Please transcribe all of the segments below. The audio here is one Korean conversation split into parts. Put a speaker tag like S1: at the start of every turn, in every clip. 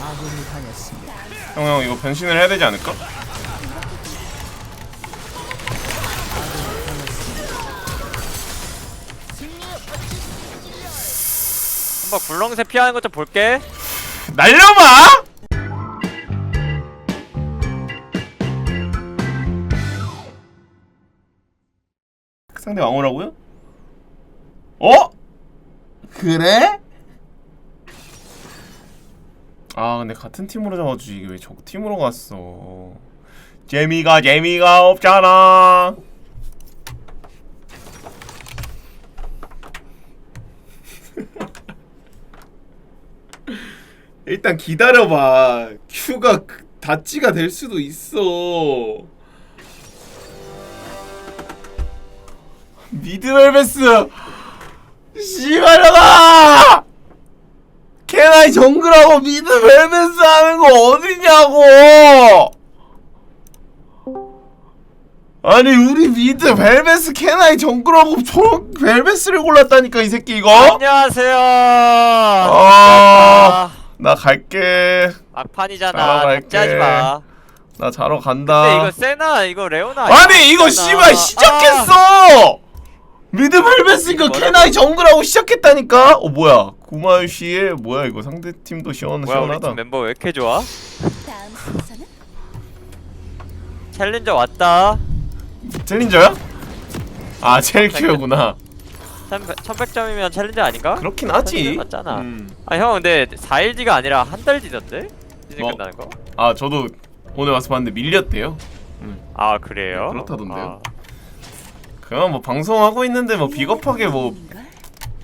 S1: 아군이 당했습니다.
S2: 형, 형 이거 변신을 해야 되지 않을까?
S3: 한번 굴렁쇠 피하는 것 좀 볼게.
S2: 날려봐! 상대 왕호라고요? 어? 그래? 아 근데 같은 팀으로 잡아주지. 왜 저 팀으로 갔어? 재미가 재미가 없잖아. 일단 기다려봐. 큐가 그- 다찌가 될 수도 있어. 미드벨베스! 씨발려가 캐나이 정글하고 미드벨베스 하는 거 어디냐고 아니 우리 미드 벨베스 캐나이 정글하고 저 벨베스를 골랐다니까 이 새끼 이거
S3: 안녕하세요.
S2: 아.
S3: 아,
S2: 나 갈게
S3: 막판이잖아.
S2: 따라갈게.
S3: 걱정하지 마.
S2: 나 자러 간다
S3: 근데 이거 세나 이거 레오나.
S2: 아니 이거. 씨발 시작했어 미드 벨벳 이거
S3: 뭐라고?
S2: 캐나이 정글하고 시작했다니까 어 뭐야 구마유씨의 뭐야 이거 상대 팀도 시원
S3: 뭐야 우리
S2: 시원하다
S3: 팀 멤버 왜 이렇게 좋아?
S4: 다음 순서는
S3: 챌린저 왔다.
S2: 챌린저야? 아 첼큐구나
S3: 1100점이면 챌린저 아닌가?
S2: 그렇긴 하지
S3: 챌린저 맞잖아.
S2: 음.
S3: 아 형 근데 4일 뒤가 아니라 한 달 뒤던데? 시즌
S2: 뭐?
S3: 끝나는 거?
S2: 아 저도 오늘 와서 봤는데 밀렸대요
S3: 아 그래요?
S2: 네, 그렇다던데요.
S3: 아,
S2: 그냥 뭐 방송하고 있는데 뭐 비겁하게 뭐?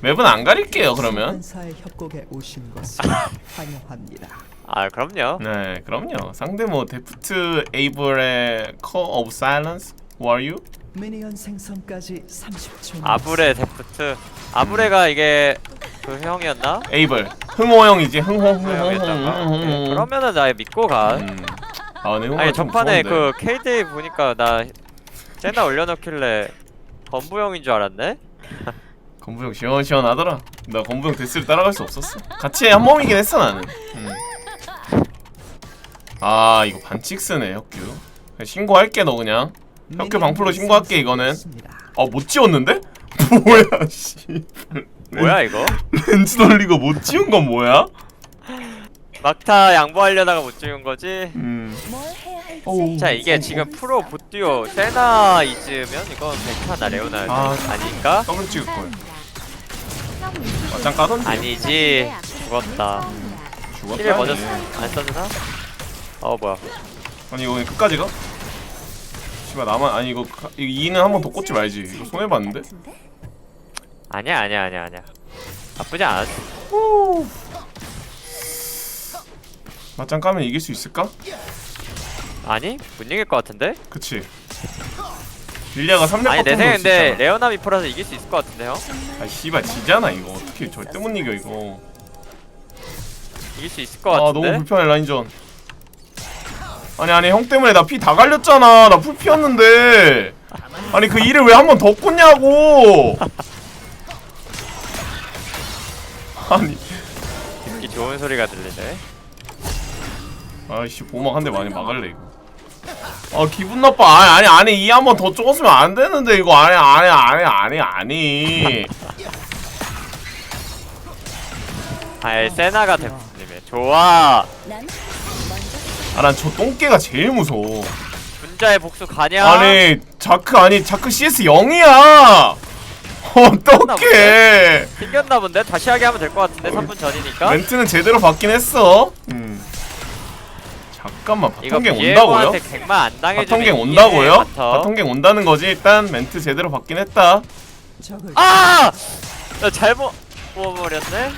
S2: 맵은 안 가릴게요 그러면
S1: 한사의 협곡에 오신 것을 환영합니다.
S3: 아 그럼요.
S2: 네 그럼요 상대 뭐 데프트 에이블의 커 오브 사일런스 Who are you?
S1: 미니언 생성까지 30초.
S3: 아브레 데프트. 아브레가 이게 그 형이었나?
S2: 에이블 흥호 형이지 흥호 흥호
S3: 그 형이었던가? 네, 그러면은 나 믿고 가.
S2: 음. 아 흥호가
S3: 아니
S2: 좀
S3: 전판에
S2: 무서운데.
S3: 그 KD 보니까 나 세나 올려놓길래 건부 형인 줄 알았네.
S2: 건부형 시원시원하더라 나 건부형 데스를 따라갈 수 없었어 같이 한 몸이긴 했어 나는 음. 아 이거 반칙 쓰네 혁규 신고할게 너 그냥 혁규 방풀로 신고할게 이거는 아못 지웠는데? 뭐야 씨
S3: 뭐야 이거?
S2: 렌즈 돌리고 못 지운 건 뭐야?
S3: 막타 양보하려다가 못 찍은 거지.
S2: 음.
S3: 자 이게 지금 프로 보듀오 세나 있으면 이건 백타나 레오나
S2: 아.
S3: 아닌가?
S2: 더블 찍을 걸 맞짱 까던데
S3: 아니지 죽었다.
S2: 죽었다
S3: 힐을 먼저 쓰- 안 써주나? 어 뭐야?
S2: 아니 이거 끝까지 가? 씨발 나만 아니 이거 가- 이거 2는 한 번 더 꽂지 말지 이거 손해 봤는데?
S4: 같은데?
S3: 아니야 아니야 아니야 아니야. 나쁘지 않았어.
S2: 맞짱 까면 이길 수 있을까?
S3: 아니 못 이길 것 같은데?
S2: 그치 릴리아가 3렙
S3: 아니 내 생각인데
S2: 지잖아
S3: 레오나 미포라서 이길 수 있을 것 같은데 형?
S2: 아 씨발 지잖아 이거 어떻게 절대 못 이겨 이거
S3: 이길 수 있을 것
S2: 아
S3: 같은데?
S2: 너무 불편해 라인전 아니 아니 형 때문에 나 피 다 갈렸잖아 나 풀 피었는데 아니 그 일을 왜 한 번 더 꽂냐고 아니
S3: 듣기 좋은 소리가 들리네.
S2: 아이씨 보막 한 대 많이 막을래 이거. 아 기분 나빠. 아니 아니 아니 이 한 번 더 쪼었으면 안 되는데 이거. 아니 아니 아니 아니 아니.
S3: 아예 세나가 대표님이 좋아.
S2: 아 난 저 똥개가 제일 무서워.
S3: 분자의 복수 가냐?
S2: 아니 자크 아니 자크 CS 0이야. 어떡해.
S3: 생겼나 본데? 다시 하게 하면 될 것 같은데 3분 전이니까?
S2: 멘트는 제대로 받긴 했어. 음. 잠깐만
S3: 이거
S2: 바텀갱 온다고요?
S3: 비에고한테 갱만 안 당해주면
S2: 바텀갱
S3: 이기네,
S2: 온다고요?
S3: 바텀.
S2: 바텀갱 온다는 거지? 일단 멘트 제대로 받긴 했다.
S3: 아! 나 잘못 뽑아버렸네?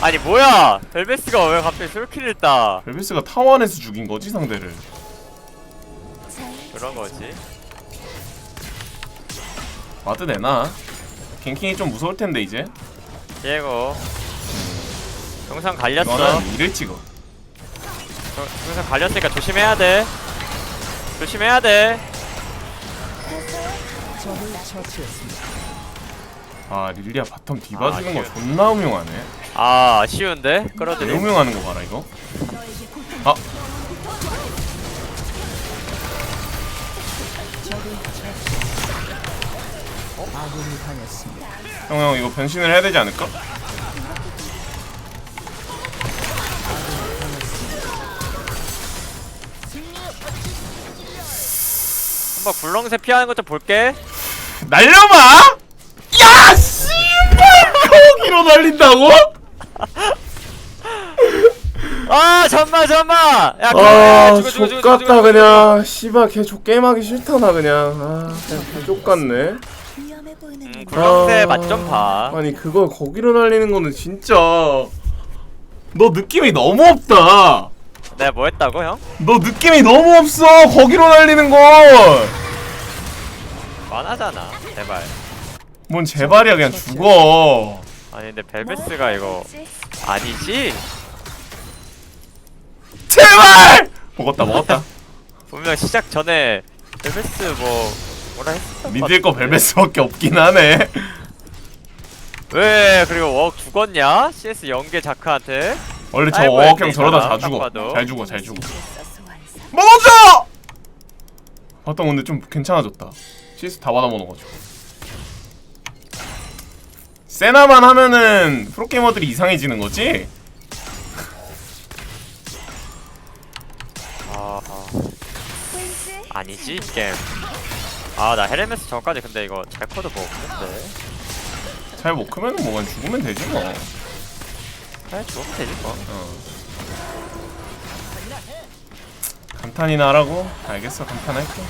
S3: 아니 뭐야! 벨베스가 왜 갑자기 솔킬을 따
S2: 벨비스가 타원에서 죽인 거지 상대를?
S4: 잘
S3: 그런 거지.
S2: 와드 내나 갱킹이 좀 무서울 텐데 이제.
S3: 비에고. 영상 갈렸어.
S2: 이거는 이를 찍어
S3: 영- 영상 갈렸으니까 조심해야 돼 조심해야 돼.
S2: 아 릴리아 바텀 디바
S3: 아,
S2: 주는 거 존나 음흉하네
S3: 아 쉬운데? 끌어들이
S2: 음용하는 거 봐라 이거 아
S1: 아군이 당했습니다.
S2: 형, 형 이거 변신을 해야 되지 않을까?
S3: 한번 굴렁쇠 피하는 것 좀 볼게
S2: 날려봐! 야! 씨발! 거기로 날린다고?
S3: 아 잠만 잠만 야
S2: 아,
S3: 죽어, 죽어, 죽어, 죽어,
S2: 족같다. 그냥 씨발 걔 족 게임하기 싫다 나 그냥 아 그냥 개 족같네
S4: 위험해 보이는
S3: 음,
S4: 음,
S3: 굴렁쇠 맛 좀 봐.
S2: 아니 그걸 거기로 날리는 거는 진짜 너 느낌이 너무 없다
S3: 내가 뭐 했다고 형?
S2: 너 느낌이 너무 없어 거기로 날리는 건
S3: 뻔하잖아 제발
S2: 뭔 제발이야 그냥 죽어
S3: 아니 근데 벨베스가 이거 아니지?
S2: 제발 먹었다 먹었다
S3: 분명 시작 전에 벨베스 뭐 뭐라 했었던 것
S2: 믿을 거
S3: 같은데.
S2: 벨벳스밖에 없긴 하네
S3: 왜 그리고 웍 죽었냐? CS 연계 자크한테
S2: 원래 저
S3: 아이고,
S2: 어학형 저러다
S3: 있잖아,
S2: 다 죽어.
S3: 딱 봐도.
S2: 잘 죽어 잘 죽어. 먹었어! 봤다 근데 좀 괜찮아졌다. CS 다 받아 먹어가지고 세나만 하면은 프로게이머들이 이상해지는 거지?
S3: 아, 아 아니지 이 게임. 아나 헤르메스 전까지 근데 이거 잘 커도 뭐 없는데.
S2: 잘 못 크면은 뭐 그냥 죽으면 되지 뭐
S3: 그래 죽으면 되지 뭐
S2: 감탄이나 하라고? 알겠어 감탄할게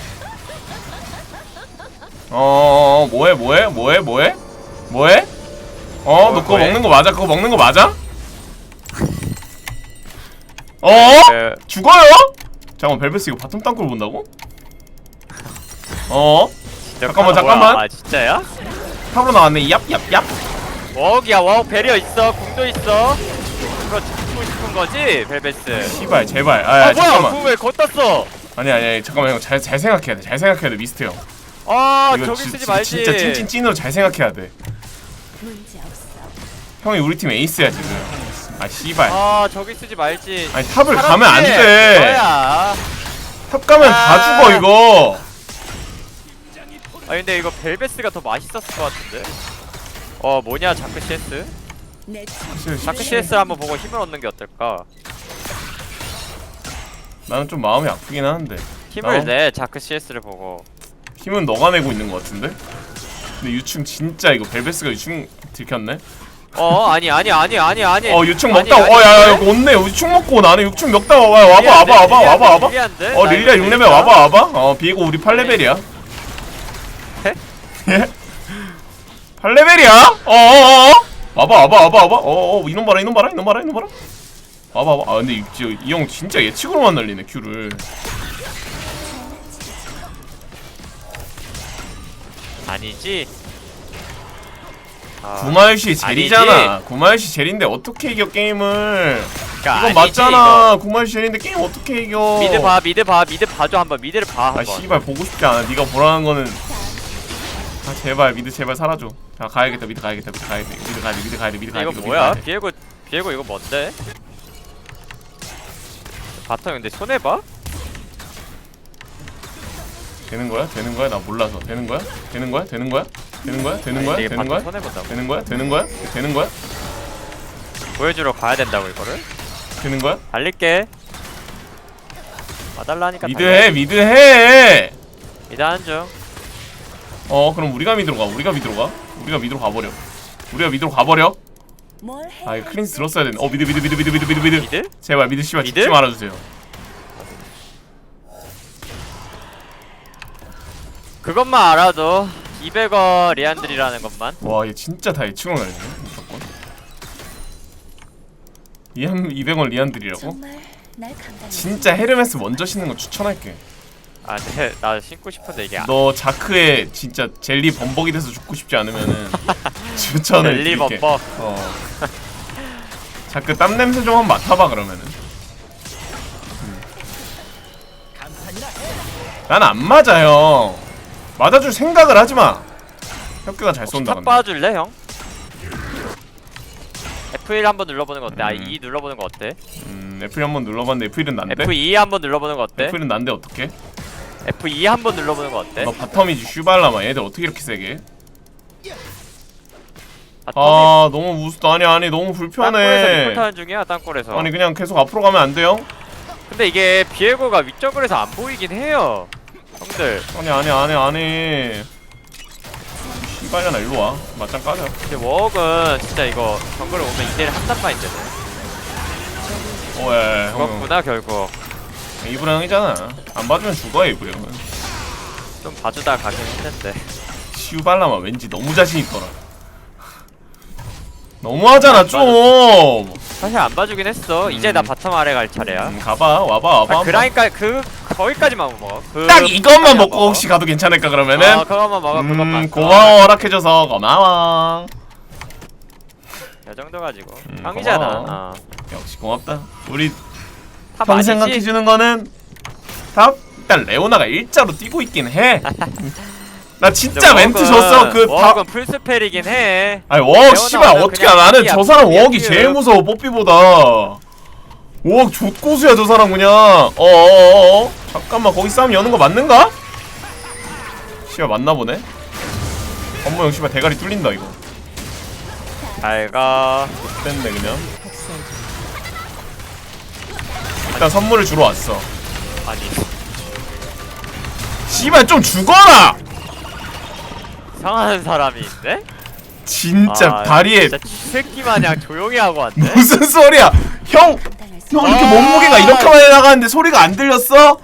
S2: 어 뭐해 뭐해 뭐해 뭐해? 뭐해? 어? 너 그거
S3: 뭐해?
S2: 먹는 거 맞아? 그거 먹는 거 맞아? 어?
S3: 그,
S2: 죽어요? 잠깐만 벨베스 이거 바텀 땅굴 본다고? 어? 잠깐만,
S3: 뭐야?
S2: 잠깐만.
S3: 아 진짜야?
S2: 탑으로 나왔네 얍얍얍
S3: 웍이야 웍 배려 있어 궁도 있어 그거 죽고 싶은 거지? 벨베스.
S2: 씨발 제발. 아,
S3: 아,
S2: 야,
S3: 뭐야?
S2: 잠깐만.
S3: 궁왜 걷다 써?
S2: 아니 아니 아니 잠깐만 형. 잘 잘 생각해야 돼 잘 생각해야 돼 미스트 형.
S3: 아
S2: 이거
S3: 저기
S2: 지-
S3: 쓰지
S2: 지-
S3: 말지.
S2: 진짜 찐찐 찐으로 잘 생각해야 돼.
S4: 문제 없어.
S2: 형이 우리 팀 에이스야 지금. 아 씨발.
S3: 아 저기 쓰지 말지.
S2: 아니 탑을
S3: 사람들,
S2: 가면 안돼.
S3: 그거야?
S2: 탑 가면
S3: 아.
S2: 다 죽어 이거.
S3: 아 근데 이거 벨베스가 더 맛있었을 것 같은데? 어 뭐냐 자크 CS?
S4: 내
S3: 자크 CS를 한번 보고 힘을 얻는 게 어떨까
S2: 나는 좀 마음이 아프긴 하는데
S3: 힘을
S2: 어?
S3: 내 자크 CS를 보고
S2: 힘은 너가 내고 있는 것 같은데 근데 유충 진짜 이거 벨베스가 유충 들켰네
S3: 어 아니 아니 아니 아니 아니
S2: 어 유충 먹다
S3: 아니,
S2: 어야야? 이거 없네 유충 먹고 나는 유충 먹다 와봐 와봐 와봐 와봐 와봐 와봐
S3: 릴리안데?
S2: 어
S3: 나
S2: 릴리아
S3: 이거
S2: 6레벨
S3: 릴리아.
S2: 와봐 와봐 어 비고 우리 8레벨이야
S3: 해?
S2: 예? 8레벨이야? 어어어 와봐 와봐 와봐 와봐. 어어 이놈 봐라 이놈 봐라 이놈 봐라 이놈 봐라. 와봐 와봐. 아 근데 이 형 진짜 예측으로만 날리네 큐를.
S3: 아니지? 아,
S2: 구마유시 젤이잖아.
S3: 아니지.
S2: 구마유시 젤인데 어떻게 이겨 게임을?
S3: 그러니까
S2: 이건
S3: 아니지,
S2: 맞잖아. 구마유시 젤인데 게임 어떻게 이겨?
S3: 이거. 미드 봐 미드 봐 미드 봐줘 한번. 미드를 봐
S2: 아
S3: 한번.
S2: 씨발 보고 싶지 않아. 네가 보라는 거는 아 제발 미드 제발 사라져 자 가야겠다 미드 가야겠다 미드 가야돼 미드 가야돼 미드 가야돼 미드 가야돼
S3: 이거 뭐야. 비에고 비에고 이거 뭔데 바텀 근데 손해 봐
S2: 되는 거야? 되는 거야? 나 몰라서 되는 거야? 되는 거야? 되는 거야? 되는 거야? 되는 거야? 되는 거야?
S3: 손해 본다고
S2: 되는 거야? 되는 거야? 되는 거야?
S3: 보여주러 가야 된다고 이거를
S2: 되는 거야?
S3: 달릴게 봐달라니까
S2: 미드 해 미드 해!
S3: 미드 하는 중
S2: 어 그럼 우리가 미드로 가 우리가 미드로 가. 우리가 미드로 가버려. 우리가 미드로 가버려? 아 이거 클린스 들었어야 되네. 어 미드 미드 미드 미드 미드 미드 미드
S3: 미드?
S2: 제발 미드 씨발
S3: 미드?
S2: 죽지 말아주세요.
S3: 그것만 알아도 200원 리안들이라는 것만.
S2: 와 얘 진짜 다 예측으로 날리네 무조건. 리안 200원 리안들이라고?
S4: 정말 날 감당해
S2: 진짜 헤르메스 먼저 신는 거 추천할게
S3: 아 근데 나 신고 싶은데 이게
S2: 너 자크에 진짜 젤리 범벅이 돼서 죽고 싶지 않으면은 추천을
S3: 젤리
S2: 드릴게.
S3: 범벅
S2: 어. 자크 땀 냄새 좀 한번 맡아봐 그러면은. 난 안 맞아 형. 맞아줄 생각을 하지 마. 혁규가 잘 쏜다.
S3: 탑
S2: 근데.
S3: 봐줄래 형? F1 한번 눌러보는 거 어때? 아
S2: 음.
S3: E 눌러보는 거 어때?
S2: 음 F1 한번 눌러봤는데 F1은 난데?
S3: F2 한번 눌러보는 거 어때?
S2: F1은 난데 어떡해?
S3: F2 한번 눌러보는 거 어때?
S2: 너 바텀이지 슈발라마 얘들 어떻게 이렇게 세게?
S3: 아,
S2: 아 너무 무스 아니 아니 너무
S3: 땅굴에서
S2: 불편해
S3: 리콜 타는 중이야 땅굴에서.
S2: 아니 그냥 계속 앞으로 가면 안 돼요?
S3: 근데 이게 비에고가 위쪽으로서 안 보이긴 해요 형들.
S2: 아니 아니 아니 아니. 씨발려나 일로 와. 맞짱 까자.
S3: 근데 워억은 진짜 이거 정글에 오면 이대를 한단 마인드네.
S2: 오예 형.
S3: 죽었구나 결국
S2: 이브랑 형이잖아. 안 봐주면 죽어 이브랑 형은.
S3: 좀 봐주다 가긴 했는데.
S2: 슈발라마 왠지 너무 자신 있더라. 너무하잖아 좀.
S3: 사실 안 봐주긴 했어. 이제
S2: 음.
S3: 나 바텀 아래 갈 차례야.
S2: 음, 가봐 와봐 와봐
S3: 아,
S2: 한번.
S3: 그라니까 그 거기까지만 먹어. 그
S2: 딱 이것만 먹고
S3: 먹어.
S2: 혹시 가도 괜찮을까 그러면은?
S3: 어 그것만 먹어
S2: 음
S3: 그것만
S2: 고마워 허락해줘서. 고마워.
S3: 이 정도 가지고.
S2: 음,
S3: 형이잖아.
S2: 고마워.
S3: 어.
S2: 역시 고맙다. 우리 탑형
S3: 아니지?
S2: 생각해주는 거는 탑 일단 레오나가 일자로 뛰고 있긴 해 나 진짜
S3: 근데
S2: 멘트 줬어. 그 다
S3: 워낙은 풀스펠이긴 해.
S2: 아니 워억 씨발 어떻게
S3: 그냥
S2: 나는 저 사람 워억이. 제일 무서워 뽀삐보다. 워억 족고수야 저 사람 그냥. 어어어 어 잠깐만 거기 싸움 여는 거 맞는가? 씨발 맞나 보네. 엄마 형 씨발 대가리 뚫린다 이거.
S3: 잘가.
S2: 됐네 그냥 일단 선물을 주러 왔어
S3: 아니
S2: 씨발 좀 죽어라
S3: 이상한 사람이 있네?
S2: 진짜
S3: 아,
S2: 다리에
S3: 진짜 쥐새끼 마냥 조용히 하고 왔네?
S2: 무슨 소리야 형! 형 이렇게
S3: 아.
S2: 몸무게가 이렇게 많이 나가는데 소리가 안 들렸어?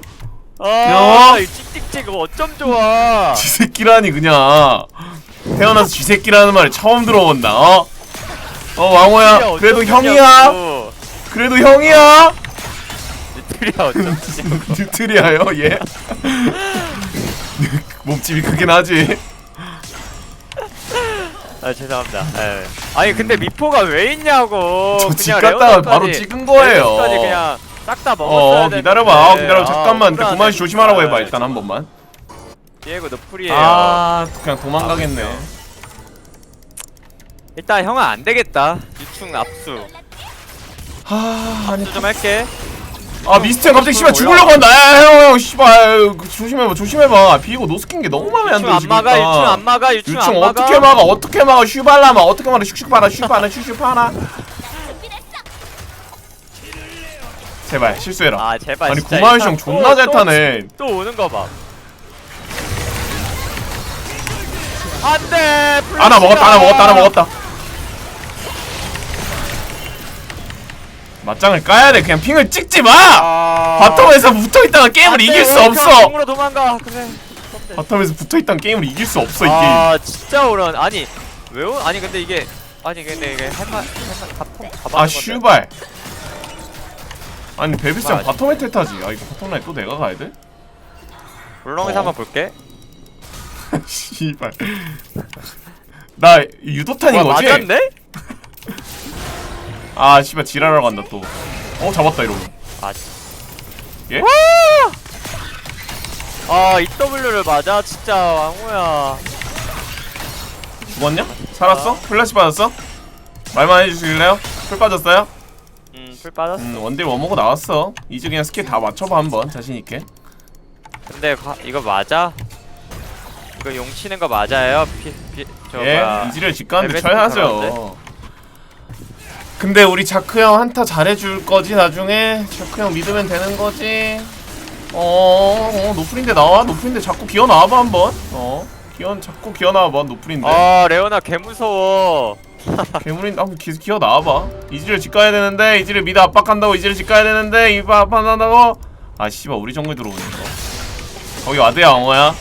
S3: 아, 이 찍찍찍 어쩜 좋아
S2: 쥐새끼라니 그냥 태어나서 쥐새끼라는 말을 처음 들어본다 어? 어 왕호야 그래도 형이야 그래도
S3: 형이야 어쩜 좋냐고
S2: 뉴트리아요? 얘 몸집이 크긴 하지.
S3: 아 죄송합니다. 예. 아니 근데 미포가 왜 있냐고.
S2: 저 집
S3: 그냥
S2: 갔다가
S3: 레오나까지-
S2: 바로 찍은 거예요.
S3: 레오나까지 그냥 싹 다 먹었어야
S2: 어 기다려봐. 어. 기다려
S3: 아,
S2: 잠깐만.
S3: 불안해,
S2: 그만 조심하라고 해봐
S3: 진짜.
S2: 일단 한 번만.
S3: 디에고 노플이에요.
S2: 아 그냥 도망가겠네
S3: 아, 일단 형은 안 되겠다. 유충 압수.
S2: 아 아니.
S3: 압수 좀 할게
S2: 아 미스터 갑자기 씨발 죽으려고 한다. 야형형 씨발. 그, 조심해봐 조심해봐. 비고 노스킨 게 너무 마음에 안 들어
S3: 안
S2: 지금
S3: 막아
S2: 일단.
S3: 유충 안 막아 유충
S2: 유충
S3: 안 막아.
S2: 어떻게 막아 어떻게 막아. 슈발라마 어떻게 막아. 슉슉 파라 슉 파라 슉슉 파라 제발 실수해라.
S3: 아 제발
S2: 아니
S3: 진짜 이상-
S2: 형 존나
S3: 또,
S2: 잘
S3: 또,
S2: 타네.
S3: 또 오는 거봐. 안돼
S2: 하나 먹었다 하나 먹었다 하나 먹었다 맞짱을 까야 돼. 그냥 핑을 찍지 마!
S3: 아...
S2: 바텀에서 붙어 있다가 게임을 이길 수 없어.
S3: 으로 도망가. 그래
S2: 바텀에서 붙어 있다가 게임을 이길 수 없어 이 게임
S3: 아 진짜 오른 아니 왜 오? 아니 근데 이게 아니 근데 이게 할만 할만 가봐
S2: 아 슈발. 아니 베비스 형. 바텀에 탈타지. 아 이거 바텀 라인 또 내가 가야 돼?
S3: 물렁에서
S2: 어.
S3: 한번 볼게.
S2: 씨발. 나 유도탄인
S3: 와
S2: 거지?
S3: 맞았네?
S2: 아 씨발 지랄하러 간다 또 어 잡았다 이러고
S3: 아
S2: 예?
S3: 아 EW를 맞아 진짜 왕호야
S2: 죽었냐? 살았어? 플래시 받았어? 말만 해주실래요? 풀 빠졌어요?
S3: 음 풀 빠졌어
S2: 음 원딜 원모고 나왔어 이제 그냥 스킬 다 맞춰봐 한번 자신 있게
S3: 근데 과, 이거 맞아? 이거 용 치는 거 맞아요? 피, 피,
S2: 저예 이지를 직가는데
S3: 벨벳
S2: 쳐야죠 근데 우리 자크 형 한타 잘해줄 거지 나중에? 자크 형 믿으면 되는 거지? 어, 어 노플인데 나와? 노플인데 자꾸 기어 나와봐 한번. 어 기어 자꾸 기어 나와봐 노플인데.
S3: 아 레오나 개 무서워.
S2: 괴물인 한번 기, 기어 나와봐. 이지를 집 가야 되는데 이지를 미드 압박한다고 이지를 집 가야 되는데 이거 압박한다고? 아 씨발 우리 정글 들어오네 이거. 거기 와드야 엉어야?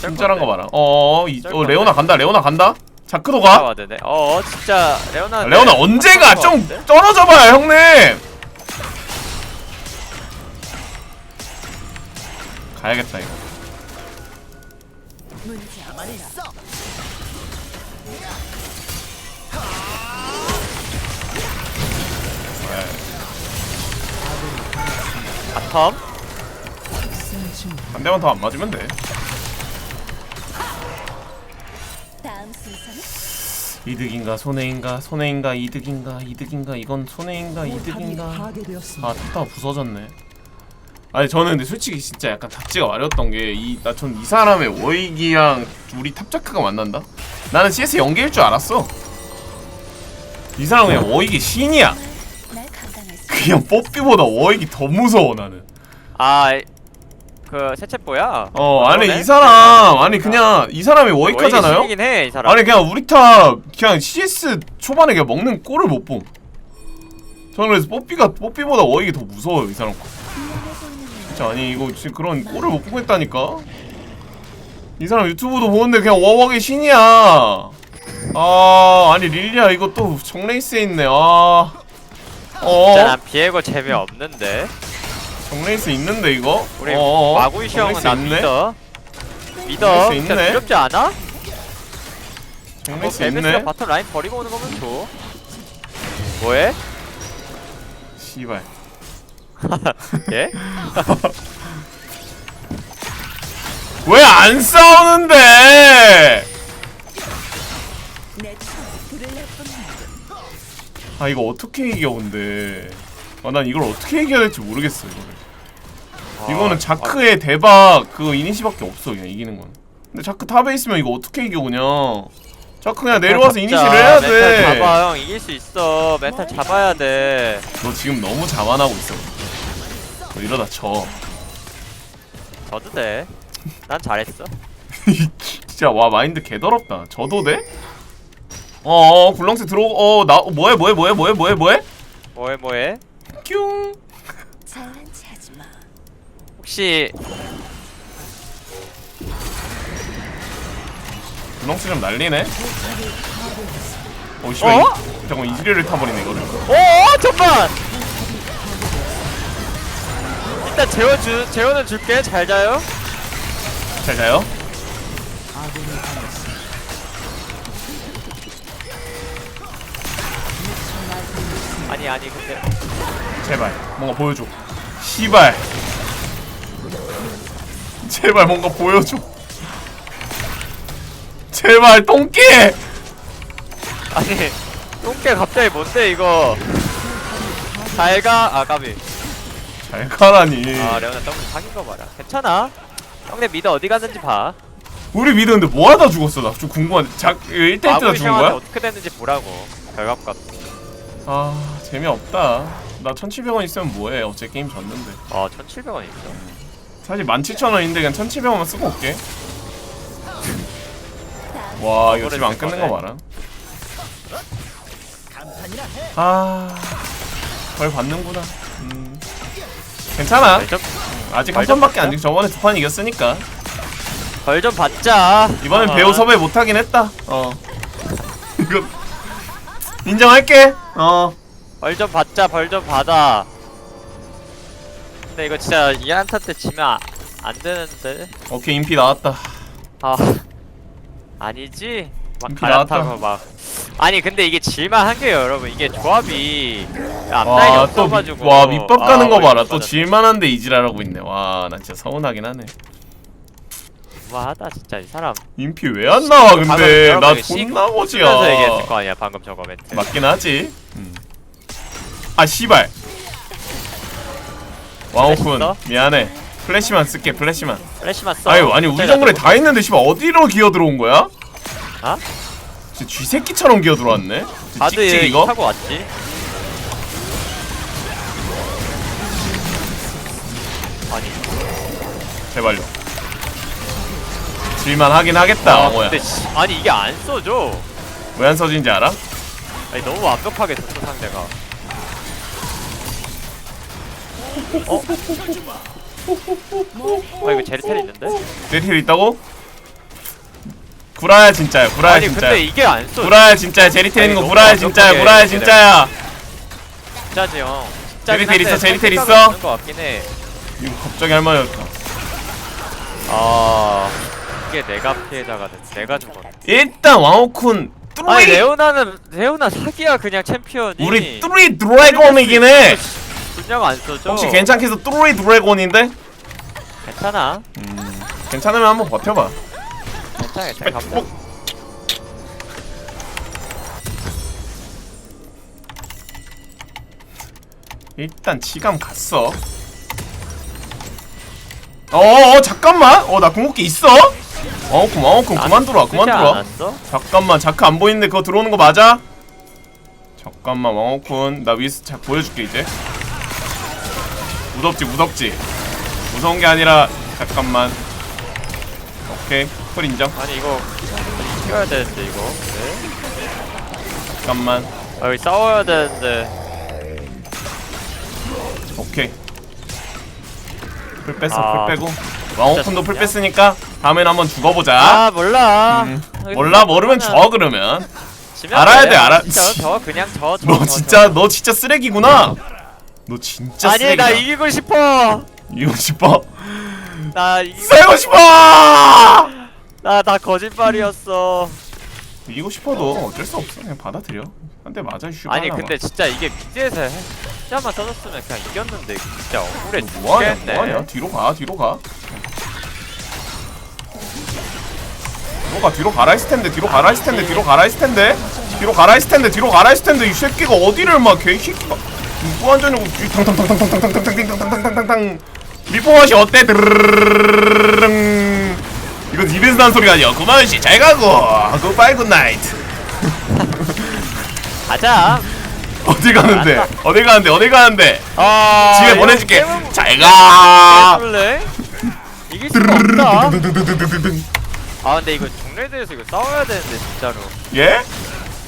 S2: 친절한 거 봐라. 어, 이, 어 레오나 간다 레오나 간다 자크도 가?
S3: 아 되네. 어 진짜 레오나
S2: 아, 레오나 언제가 좀 떨어져 봐요 형님! 가야겠다 이거.
S3: 바텀?
S2: 한 대만 더 안 맞으면 돼 이득인가 손해인가 손해인가 이득인가 이득인가 이건 손해인가
S1: 포탑이
S2: 이득인가. 아 탑타워 부서졌네. 아니 저는 근데 솔직히 진짜 약간 답지가 마렸던 게 이 나 전 이 사람의 워익이랑 우리 탑자크가 만난다? 나는 CS 연계일 줄 알았어. 이 사람 그냥 워익이 신이야 그냥 뽀삐보다 워익이 더 무서워 나는.
S3: 아 그 세체뽀야
S2: 어 아니
S3: 그러네?
S2: 이 사람 아니 그냥 이 사람이 워익하잖아요?
S3: 이긴 해이 사람
S2: 아니 그냥 우리 탑 그냥 CS 초반에 그냥 먹는 꼴을 못 봄. 저는 그래서 뽀삐가 뽀삐보다 워익이 더 무서워요 이 사람. 진짜 아니 이거 지금 그런 꼴을 못 보겠다니까. 이 사람 유튜브도 보는데 그냥 워워기 신이야. 아 아니 릴리아 이거 또 정레이스에 있네. 아.
S3: 진짜 어난 비에고 재미없는데
S2: 정레이스 있는데 이거.
S3: 우리
S2: 어,
S3: 마구이시 형은 나
S2: 정레이스 있네?
S3: 믿어 믿어
S2: 정레이스
S3: 진짜
S2: 있네?
S3: 두렵지 않아? 뭐
S2: 정레이스
S3: 벨베스가
S2: 있네.
S3: 바텀 라인 버리고 오는 거면 줘 뭐해?
S2: 씨발.
S3: 예?
S2: 왜 안 싸우는데?
S4: 내 처음 불을 낼 뿐이야.
S2: 아 이거 어떻게 이겨 근데 아 난 이걸 어떻게 이겨야 될지 모르겠어 이거를
S3: 아,
S2: 이거는 자크의 대박 그 이니시밖에 없어 그냥 이기는 건. 근데 자크 탑에 있으면 이거 어떻게 이겨 그냥? 자크 그냥 내려와서 이니시를 해야 돼너
S3: 잡아 형. 이길 수 있어. 멘탈 잡아야 돼.
S2: 지금 너무 자만하고 있어. 너 이러다 져.
S3: 져도 돼난 잘했어.
S2: 진짜 와 마인드 개더럽다. 져도 돼? 어어 굴렁쇠 들어오고 어나 뭐해 뭐해 뭐해 뭐해 뭐해 뭐해?
S3: 뭐해 뭐해?
S2: 뀨.
S4: 잘난.
S3: 혹시
S2: 굴렁쇠 좀 날리네? 어 씨발
S3: 어?
S2: 이- 잠깐만 이지리를 타버리네 이거를.
S3: 어 잠깐 일단 재워주 재워는 줄게. 잘 자요.
S2: 잘 자요.
S1: 아니
S3: 아니 근데.
S2: 제발 뭔가 보여줘. 시발 제발 뭔가 보여줘. 제발 똥개!
S3: 아니 똥개 갑자기 뭔데 이거? 잘가. 아 까비.
S2: 잘 가라니.
S3: 아 레오나 똥개 사귄 거 봐라. 괜찮아? 형네 미드 어디 갔는지 봐.
S2: 우리 미드인데 뭐하다 죽었어? 나 좀 궁금한데. 작 1대1 때다
S3: 마구이
S2: 죽은
S3: 형한테
S2: 거야?
S3: 어떻게 됐는지 보라고. 결과값.
S2: 아 재미없다. 나 1700원 있으면 뭐해? 어째 게임 졌는데.
S3: 어 1700원 있어
S2: 사실 17,000원인데 그냥 1700원만 쓰고 올게 와 이거 지금 안 끊는 거 봐라 아벌 받는구나 음. 괜찮아
S3: 벌좀
S2: 아직 한 판밖에 안 돼. 저번에 두 판 이겼으니까
S3: 벌좀 받자
S2: 이번엔
S3: 어.
S2: 배우 섭외 못하긴 했다. 어 이거 인정할게. 어
S3: 벌 좀 받자 벌 좀 받아 근데 이거 진짜 이 한타 때 지면 아, 안 되는데
S2: 오케이 인피 나왔다.
S3: 아 아니지 막
S2: 인기
S3: 갈아타고
S2: 나왔다.
S3: 막 아니 근데 이게 질만 한 게요 여러분 이게 조합이 앞라인이 없어가지고
S2: 와 밑밥 가는
S3: 아,
S2: 거 봐라.
S3: 못
S2: 또. 질만한데 이지랄하고 있네. 와 나 진짜 서운하긴 하네.
S3: 우아하다 진짜 이 사람
S2: 인피 왜 안 나와 근데
S3: 방금
S2: 나
S3: 여러분
S2: 존나
S3: 쓰면서 얘기했을
S2: 거지야.
S3: 거 아니야 방금 저거 멘트
S2: 맞긴 하지. 음. 아 씨발.
S3: 있어?
S2: 미안해. 플래시만 쓸게 플래시만.
S3: 플래시만 써
S2: 아니 아니 우리 정글에 다 있는데 씨발 어디로 기어 들어온 거야?
S3: 아?
S2: 진짜 쥐새끼처럼 기어 들어왔네.
S3: 다들
S2: 찍찍 이거?
S3: 타고 왔지 아니
S2: 제발요. 질만 하긴 하겠다.
S3: 아,
S2: 어머야.
S3: 근데 씨, 아니 이게 안 써져
S2: 왜 안 써진지 알아?
S3: 아니 너무 완벽하게 줬어 상대가 어? 어 이거 제리텔 있는데?
S2: 네틸 있다고? 구라야 진짜야. 구라야
S3: 아니
S2: 진짜야.
S3: 근데 이게 안 써.
S2: 구라야 진짜야. 제리텔 있는 거
S3: 아니,
S2: 구라야
S3: 너무
S2: 진짜야. 구라야. 진짜야.
S3: 진짜지 형.
S2: 제리텔 있어, 제리텔 있어.
S3: 거 같긴 해.
S2: 이거 갑자기 할 말이었다.
S3: 아 이게 내가 피해자가 됐. 내가 죽었네.
S2: 일단 왕호쿤
S3: 아니
S2: 뚜리
S3: 레오나는 레오나 사기야 그냥 챔피언이.
S2: 우리 뚜리 드래곤이긴 해.
S3: 분명 안 써죠?
S2: 혹시 괜찮겠어? 뚜로이 드래곤인데?
S3: 괜찮아.
S2: 음, 괜찮으면 한번 버텨봐.
S3: 괜찮아, 괜찮아. 갑니다.
S2: 일단 지감 갔어. 어어 잠깐만. 어 나 궁극기 있어? 어우쿵 어우쿵 그만 들어와 그만 들어와.
S3: 않았어?
S2: 잠깐만 자크 안 보이는데 그거 들어오는 거 맞아? 잠깐만 왕호쿤 나 위에서 자 보여줄게 이제 무섭지 무섭지. 무서운 게 아니라 잠깐만. 오케이 풀 인정.
S3: 아니 이거 이겨야 되는데 이거. 네?
S2: 잠깐만.
S3: 아 여기 싸워야 되는데.
S2: 오케이. 풀 뺐어
S3: 아,
S2: 풀 빼고. 왕호쿤도 풀 뺐으니까 다음엔 한번 죽어보자.
S3: 아 몰라.
S2: 음, 몰라 모르면 져 그러면.
S3: 지면
S2: 알아야 돼, 알아.
S3: 진짜 저 그냥 저 저,
S2: 너
S3: 저,
S2: 진짜 너 진짜 쓰레기구나 너 진짜
S3: 아니
S2: 쓰레기다.
S3: 나 이기고 싶어.
S2: 이거 싶어?
S3: 나 이기
S2: 쓰고 싶어!
S3: 나다 거짓말이었어.
S2: 이기고 싶어도 어쩔 수 없어. 그냥 받아들여. 한 대 맞아 슈
S3: 아니 근데 진짜 이게 미드에서 해- 숫자만 써줬으면 그냥 이겼는데 진짜 억울해
S2: 뭐하냐
S3: 죽겠네.
S2: 뭐하냐? 뒤로 가 뒤로 가. 뒤로 가 뒤로 가라 했을 텐데 뒤로 가라 했을 텐데 뒤로 가라 했을 텐데. 뒤로 가라 했을 텐데 뒤로 가라 했을 텐데 이 새끼가 어디를 막 개새끼가 무한전이고 탕탕탕탕탕탕탕탕탕탕탕탕탕탕 미포맛이 어때 드르르르르르르르르르르 이건 입에서 난 소리가 아니야 그만씨 잘 가고 굿바이 굿나이트
S3: 가자
S2: 어디 가는데 어디 가는데 어디 가는데
S3: 아
S2: 집에 보내줄게
S3: 게임은
S2: 잘가
S3: 해줄래? 이길 수가 없다 아 근데 이거 종래대에서 이거 싸워야 되는데 진짜로
S2: 예?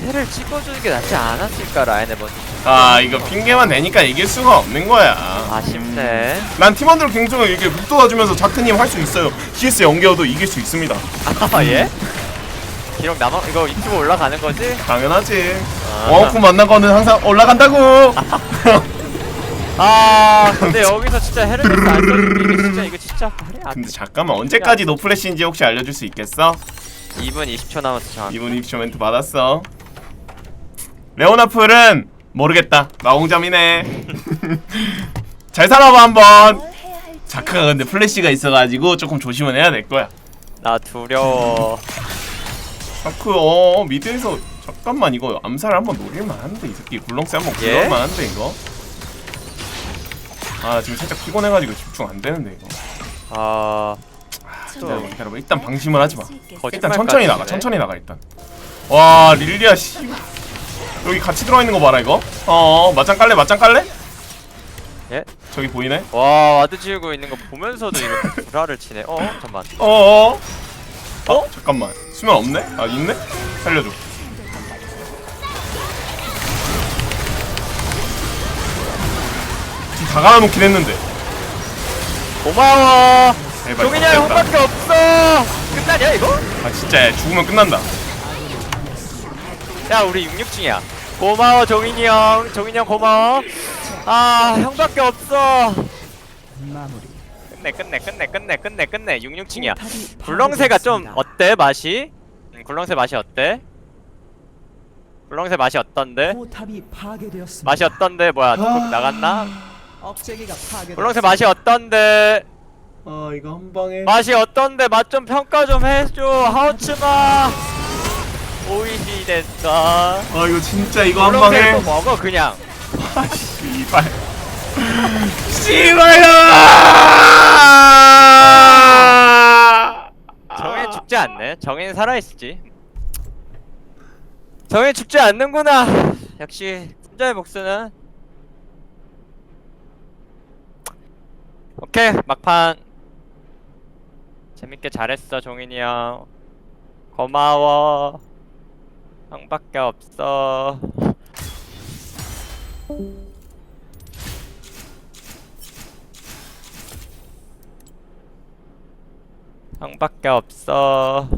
S3: 해를 찍어주는 게 낫지 않았을까 라인에 먼저
S2: 아 이거 핑계만 대니까 이길 수가 없는 거야.
S3: 아쉽네.
S2: 난 팀원들 굉장히 이렇게 북돋아주면서 자크님 할 수 있어요. CS 연계어도 이길 수 있습니다.
S3: 아 예? 기록 남아 이거 유튜브 올라가는 거지?
S2: 당연하지.
S3: 아.
S2: 워크 만난 거는 항상 올라간다고.
S3: 아 근데 여기서 진짜 해를 안 써주는 게 진짜 이거 진짜 말이 안
S2: 근데 잠깐만 언제까지 노플래시인지 혹시 알려줄 수 있겠어?
S3: 2분 20초 남았어 정확
S2: 이분 입쇼 멘트 받았어. 레오나플은 모르겠다. 나 홍점이네. 잘 살아봐 한번. 자크가 근데 플래시가 있어가지고 조금 조심은 해야 될 거야.
S3: 나 두려워.
S2: 자크 어 미드에서 잠깐만 이거 암살 한번 노릴만 한데 이 새끼 굴렁쇠 한번
S3: 예?
S2: 굴러만 한데 이거? 아 지금 살짝 피곤해가지고 집중 안 되는데 이거.
S3: 아
S2: 기다려봐 기다려봐 일단 방심을 하지 마. 일단 천천히 나가? 천천히 나가 일단. 와 릴리아 씨 여기 같이 들어있는 거 봐라 이거 어 맞짱 깔래 맞짱 깔래?
S3: 예?
S2: 저기 보이네
S3: 와 와드 지우고 있는 거 보면서도 이렇게 불화를 치네 어 잠만
S2: 어어 어? 잠깐만 수면 없네? 아 있네? 살려줘 지금 다 갈아놓긴 했는데
S3: 고마워
S2: 제발
S3: 종인이 형
S2: 됐다.
S3: 형밖에 없어 끝나냐 이거?
S2: 아 진짜 야, 죽으면 끝난다
S3: 야 우리 66층이야 고마워 종인이 형 종인이 형 고마워 아 형밖에 없어
S1: 마무리.
S3: 끝내 끝내 끝내 끝내 끝내 끝내 66층이야
S1: 포탑이
S3: 굴렁쇠가 좀. 어때 맛이? 음, 굴렁쇠 맛이 어때? 굴렁쇠 맛이 어떤데? 맛이 어떤데 뭐야 조금 나갔나? 굴렁쇠 맛이 어떤데?
S2: 아 이거 한 방에
S3: 맛이 어떤데 맛 좀 평가 좀 해줘 하우츠마 오이시 됐어
S2: 아 이거 진짜 이거 한 방에.
S3: 또 먹어 그냥.
S2: 아 씨발. 씨발야
S3: 정인 죽지 않네. 정인 살아있지. 정인 죽지 않는구나. 역시 혼자의 복수는 오케이 막판. 재밌게 잘했어 종인이 형. 고마워 형밖에 없어. 형밖에 없어